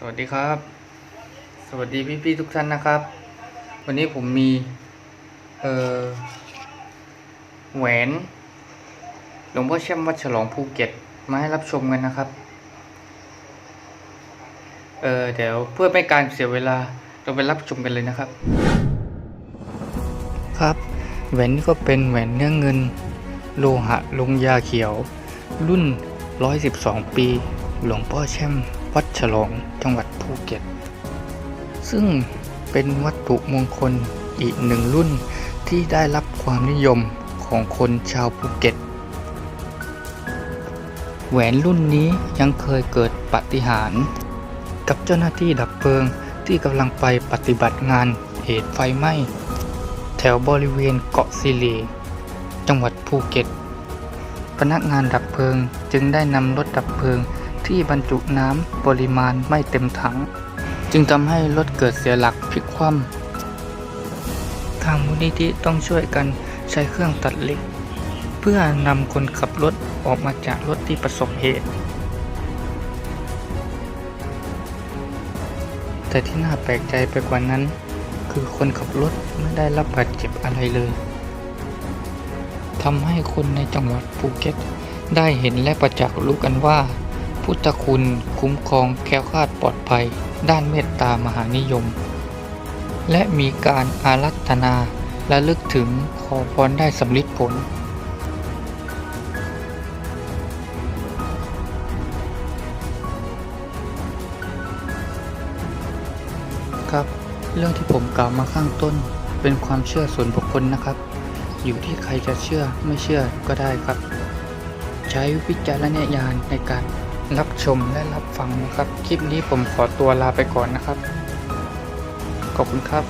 สวัสดีครับ สวัสดีพี่ๆทุกท่านนะครับ วันนี้ผมมี เอ่อ แหวนหลวงพ่อแช่มวัดฉลองภูเก็ตมาให้รับชมกันนะครับ เออเดี๋ยวเพื่อไม่การเสียเวลาเราไปรับชมกันเลยนะครับ ครับ แหวนนี้ก็เป็นแหวนเนื้อเงิน โลหะลงยาเขียว รุ่น 112 ปี หลวงพ่อแช่ม วัดฉลองจังหวัดภูเก็ต ซึ่งเป็นวัตถุมงคลอีกหนึ่งรุ่นที่ได้รับความนิยมของคนชาวภูเก็ต แหวนรุ่นนี้ยังเคยเกิดปาฏิหาริย์กับเจ้าหน้าที่ดับเพลิงที่กำลังไปปฏิบัติงานเหตุไฟไหม้ แถวบริเวณเกาะซีเลจังหวัดภูเก็ต พนักงานดับเพลิงจึงได้นำรถดับเพลิง ที่บรรจุน้ำปริมาณไม่เต็มถัง จึงทำให้รถเกิดเสียหลักพลิกคว่ำทางมูลนิธิต้องช่วยกันใช้เครื่องตัดเหล็ก เพื่อนำคนขับรถออกมาจากรถที่ประสบเหตุ แต่ที่น่าแปลกใจไปกว่านั้น คือคนขับรถไม่ได้รับบาดเจ็บอะไรเลยทำให้คนในจังหวัดภูเก็ตได้เห็นและประจักษ์รู้กันว่า พุทธคุณคุ้มครองแคล้วคลาดปลอดภัย ด้านเมตตามหานิยม และมีการอารัธนาและลึกถึงขอพรได้สำลิดผล ครับ เรื่องที่ผมกล่าวมาข้างต้นเป็นความเชื่อส่วนบุคคลนะครับ อยู่ที่ใครจะเชื่อไม่เชื่อก็ได้ครับ ใช้วิจารณญาณในการ รับชมและรับฟังนะครับ คลิปนี้ผมขอตัวลาไปก่อนนะครับ ขอบคุณครับ